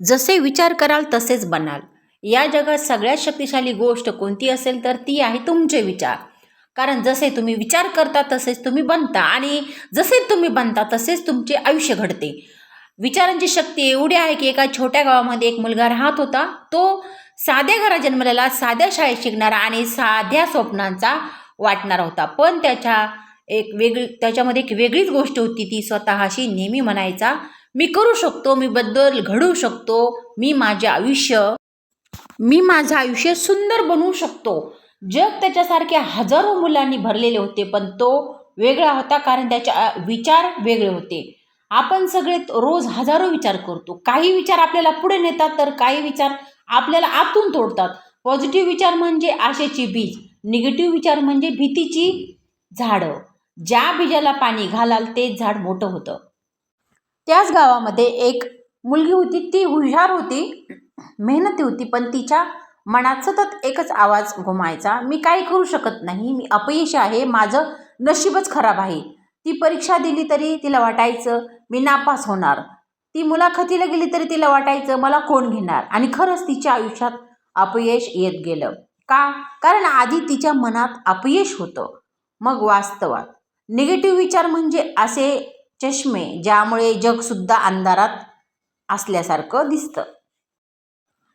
जसे विचार कराल तसेच बनाल. या जगात सगळ्यात शक्तिशाली गोष्ट कोणती असेल तर ती आहे तुमचे विचार. कारण जसे तुम्ही विचार करता तसेच तुम्ही बनता आणि जसे तुम्ही बनता तसेच तुमचे आयुष्य घडते. विचारांची शक्ती एवढी आहे की एका छोट्या गावामध्ये एक मुलगा राहत होता. तो साध्या घरात जन्मलेला साध्या शाळेत शिकणारा आणि साध्या स्वप्नांचा वाटणारा होता. पण त्याच्या एक वेगळी त्याच्यामध्ये एक वेगळीच गोष्ट होती ती स्वतःशी नेहमी म्हणायचा मी करू शकतो मी बदल घडवू शकतो मी माझे आयुष्य मी माझं आयुष्य सुंदर बनवू शकतो. जग त्याच्यासारख्या हजारो मुलांनी भरलेले होते पण तो वेगळा होता कारण त्याचे विचार वेगळे होते. आपण सगळे रोज हजारो विचार करतो. काही विचार आपल्याला पुढे नेतात तर काही विचार आपल्याला आतून तोडतात. पॉझिटिव्ह विचार म्हणजे आशेची बीज निगेटिव्ह विचार म्हणजे भीतीची झाडं. ज्या बीजाला पाणी घालाल तेच झाड मोठं होतं. त्याच गावामध्ये एक मुलगी होती ती हुशार होती मेहनती होती पण तिच्या मनात सतत एकच आवाज घुमायचा मी काही करू शकत नाही मी अपयश आहे माझं नशीबच खराब आहे. ती परीक्षा दिली तरी तिला वाटायचं मी नापास होणार. ती मुलाखतीला गेली तरी तिला वाटायचं मला कोण घेणार? आणि खरंच तिच्या आयुष्यात अपयश येत गेलं. का? कारण आधी तिच्या मनात अपयश होतं. मग वास्तवात. निगेटिव्ह विचार म्हणजे असे चष्मे ज्यामुळे जगसुद्धा अंधारात असल्यासारखं दिसतं.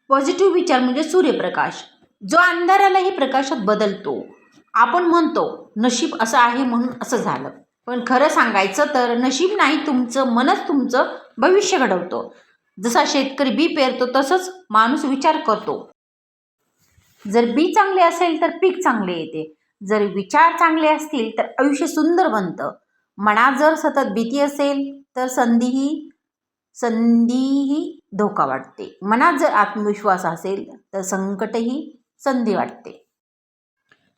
पॉझिटिव्ह विचार म्हणजे सूर्यप्रकाश. जो अंधारालाही प्रकाशात बदलतो. आपण म्हणतो नशीब असं आहे म्हणून असं झालं. पण खरं सांगायचं तर नशीब नाही तुमचं मनच तुमचं भविष्य घडवतं. जसा शेतकरी बी पेरतो तसंच माणूस विचार करतो. जर बी चांगले असेल तर पीक चांगले येते. जर विचार चांगले असतील तर आयुष्य सुंदर बनतं. मनात जर सतत भीती असेल तर संधीही संधीही धोका वाटते. मनात जर आत्मविश्वास असेल तर संकटही संधी वाटते.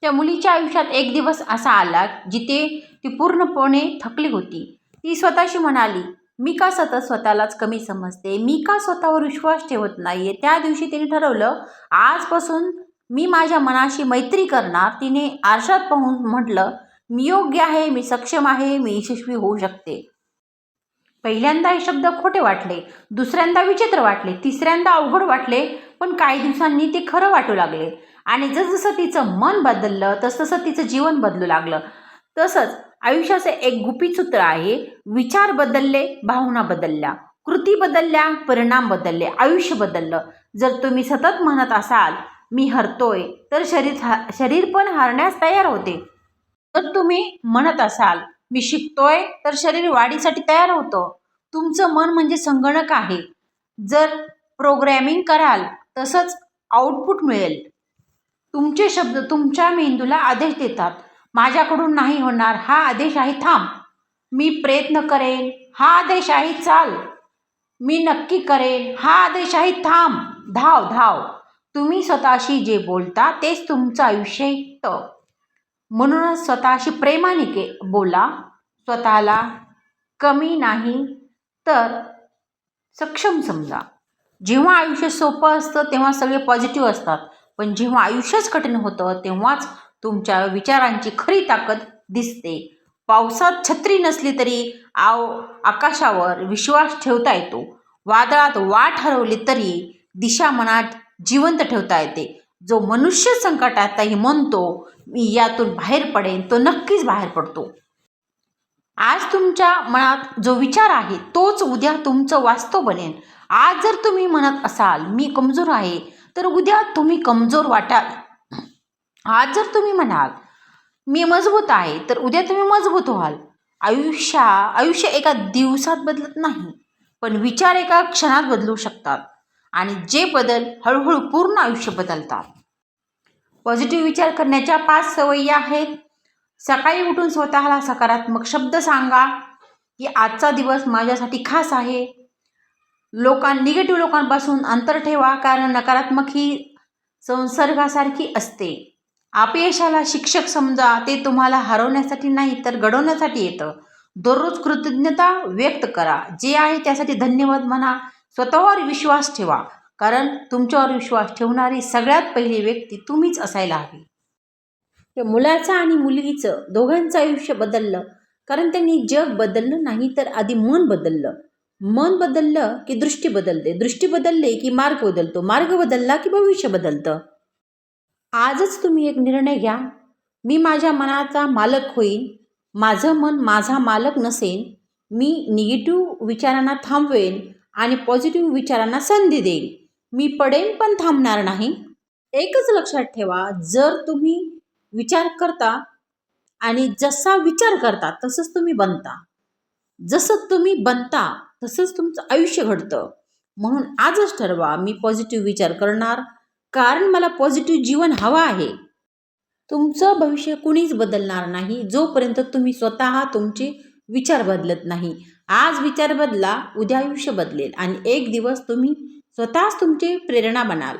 त्या मुलीच्या आयुष्यात एक दिवस असा आला जिथे ती पूर्णपणे थकली होती. ती स्वतःशी म्हणाली मी का सतत स्वतःलाच कमी समजते? मी का स्वतःवर विश्वास ठेवत नाही आहे त्या दिवशी तिने ठरवलं आजपासून मी माझ्या मनाशी मैत्री करणार. तिने आरशात पाहून म्हटलं मी योग्य आहे मी सक्षम आहे मी यशस्वी होऊ शकते. पहिल्यांदा हे शब्द खोटे वाटले दुसऱ्यांदा विचित्र वाटले तिसऱ्यांदा अवघड वाटले पण काही दिवसांनी ते खरं वाटू लागले. आणि जसजसं तिचं मन बदललं तसतसं तिचं जीवन बदलू लागलं. तसंच आयुष्याचं एक गुपित सूत्र आहे विचार बदलले भावना बदलल्या. कृती बदलल्या परिणाम बदलले आयुष्य बदललं. जर तुम्ही सतत म्हणत असाल मी हरतोय तर शरीर हा शरीर पण हारण्यास तयार होते. जर तुम्ही म्हणत असाल मी शिकतोय तर शरीर वाढीसाठी तयार होतं. तुमचं मन म्हणजे संगणक आहे. जर प्रोग्रॅमिंग कराल तसंच आउटपुट मिळेल. तुमचे शब्द तुमच्या मेंदूला आदेश देतात. माझ्याकडून नाही होणार हा आदेश आहे थांब. मी प्रयत्न करेन. हा आदेश आहे चाल. मी नक्की करेन. हा आदेश आहे थांब. धाव धाव. तुम्ही स्वतःशी जे बोलता तेच तुमचं आयुष्य ऐकतं म्हणूनच स्वतःशी प्रेमाने के बोला. स्वतःला कमी नाही तर सक्षम समजा. जेव्हा आयुष्य सोपं असतं तेव्हा सगळे पॉझिटिव्ह असतात. पण जेव्हा आयुष्यच कठीण होतं तेव्हाच तुमच्या विचारांची खरी ताकद दिसते. पावसात छत्री नसली तरी आव आकाशावर विश्वास ठेवता येतो. वादळात वाट हरवली तरी दिशा मनात जिवंत ठेवता येते. जो मनुष्य संकटातही म्हणतो मी यातून बाहेर पडेन तो नक्कीच बाहेर पडतो. आज तुमच्या मनात जो विचार आहे तोच उद्या तुमचं वास्तव बनेल. आज जर तुम्ही म्हणत असाल मी कमजोर आहे तर उद्या तुम्ही कमजोर वाटाल. आज जर तुम्ही म्हणाल मी मजबूत आहे तर उद्या तुम्ही मजबूत व्हाल. आयुष्या आयुष्य एका दिवसात बदलत नाही पण विचार एका क्षणात बदलू शकतात. आणि जे बदल हळूहळू पूर्ण आयुष्य बदलतात. पॉझिटिव्ह विचार करण्याच्या पाच सवयी आहेत. सकाळी उठून स्वतःला सकारात्मक शब्द सांगा की आजचा दिवस माझ्यासाठी खास आहे. लोकां निगेटिव्ह लोकांपासून अंतर ठेवा कारण नकारात्मक ही संसर्गासारखी असते. अपयशाला शिक्षक समजा ते तुम्हाला हरवण्यासाठी नाही तर घडवण्यासाठी येतं. दररोज कृतज्ञता व्यक्त करा. जे आहे त्यासाठी धन्यवाद म्हणा स्वतःवर विश्वास ठेवा. कारण तुमच्यावर विश्वास ठेवणारी सगळ्यात पहिली व्यक्ती तुम्हीच असायला हवी. मुलाचं आणि मुलगीचं दोघांचं आयुष्य बदललं. कारण त्यांनी जग बदललं नाही तर आधी मन बदललं. मन बदललं की दृष्टी बदलते. दृष्टी बदलले की मार्ग बदलतो. मार्ग बदलला की भविष्य बदलतं. आजच तुम्ही एक निर्णय घ्या. मी माझ्या मनाचा मालक होईन. माझं मन माझा मालक नसेन. मी निगेटिव्ह विचारांना थांबवेन. आणि पॉझिटिव्ह विचारांना संधी देईल. मी पडेन पण थांबणार नाही. एकच लक्षात ठेवा जर तुम्ही विचार करता आणि जसा विचार करता तसंच तुम्ही बनता. जसं तुम्ही बनता तसंच तुमचं आयुष्य घडतं. म्हणून आजच ठरवा मी पॉझिटिव्ह विचार करणार कारण मला पॉझिटिव्ह जीवन हवं आहे. तुमचं भविष्य कुणीच बदलणार नाही. जोपर्यंत तुम्ही स्वतः तुमची विचार बदलत नाही. आज विचार बदला उद्या आयुष्य बदलेल आणि एक दिवस तुम्ही स्वतःच तुमची प्रेरणा बनाल.